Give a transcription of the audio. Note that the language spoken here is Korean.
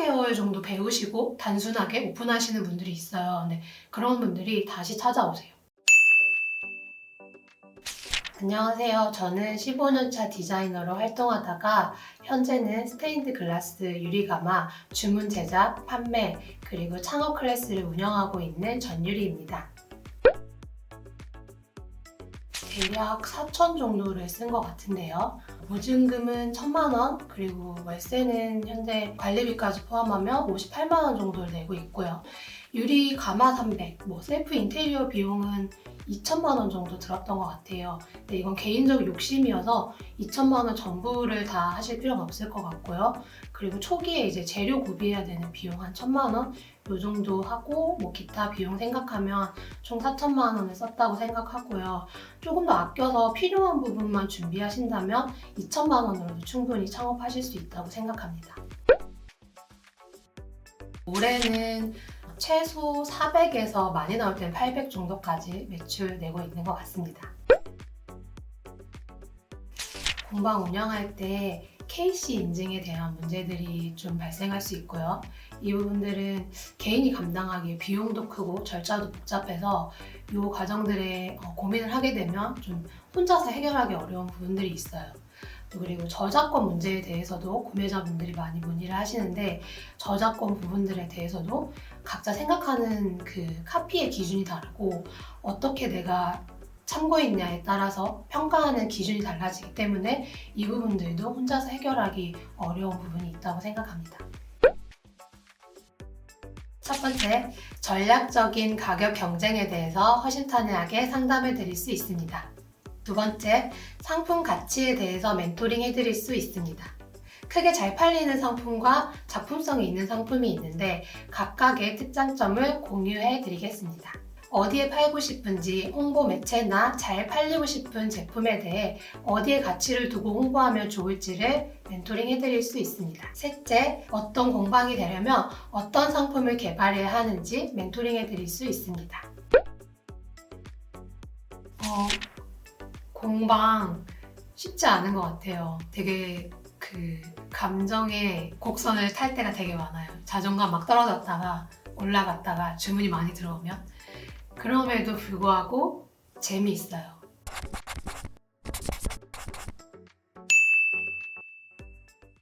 4개월 정도 배우시고 단순하게 오픈하시는 분들이 있어요. 네, 그런 분들이 다시 찾아오세요. 안녕하세요. 저는 15년차 디자이너로 활동하다가 현재는 스테인드 글라스 유리가마 주문 제작, 판매, 그리고 창업 클래스를 운영하고 있는 전유리입니다. 대략 4천 정도를 쓴 것 같은데요. 보증금은 1천만 원, 그리고 월세는 현재 관리비까지 포함하면 58만 원 정도를 내고 있고요. 유리 가마 300, 뭐 셀프 인테리어 비용은 2천만 원 정도 들었던 것 같아요. 근데 이건 개인적 욕심이어서 2천만 원 전부를 다 하실 필요는 없을 것 같고요. 그리고 초기에 이제 재료 구비해야 되는 비용 한 천만 원, 요 정도 하고 뭐 기타 비용 생각하면 총 4천만 원을 썼다고 생각하고요. 조금 더 아껴서 필요한 부분만 준비하신다면 2천만 원으로도 충분히 창업하실 수 있다고 생각합니다. 올해는 최소 400에서 많이 나올 때는 800 정도까지 매출 내고 있는 것 같습니다. 공방 운영할 때 KC 인증에 대한 문제들이 좀 발생할 수 있고요. 이 부분들은 개인이 감당하기에 비용도 크고 절차도 복잡해서 이 과정들에 어, 고민을 하게 되면 좀 혼자서 해결하기 어려운 부분들이 있어요. 또 그리고 저작권 문제에 대해서도 구매자분들이 많이 문의를 하시는데 저작권 부분들에 대해서도 각자 생각하는 그 카피의 기준이 다르고 어떻게 내가 참고했냐에 따라서 평가하는 기준이 달라지기 때문에 이 부분들도 혼자서 해결하기 어려운 부분이 있다고 생각합니다. 첫 번째, 전략적인 가격 경쟁에 대해서 허심탄회하게 상담해 드릴 수 있습니다. 두 번째, 상품 가치에 대해서 멘토링 해드릴 수 있습니다. 크게 잘 팔리는 상품과 작품성이 있는 상품이 있는데 각각의 특장점을 공유해 드리겠습니다. 어디에 팔고 싶은지 홍보 매체나 잘 팔리고 싶은 제품에 대해 어디에 가치를 두고 홍보하면 좋을지를 멘토링 해드릴 수 있습니다. 셋째, 어떤 공방이 되려면 어떤 상품을 개발해야 하는지 멘토링 해드릴 수 있습니다. 어, 공방 쉽지 않은 것 같아요. 되게 그 감정의 곡선을 탈 때가 되게 많아요. 자존감 막 떨어졌다가 올라갔다가 주문이 많이 들어오면 그럼에도 불구하고 재미있어요.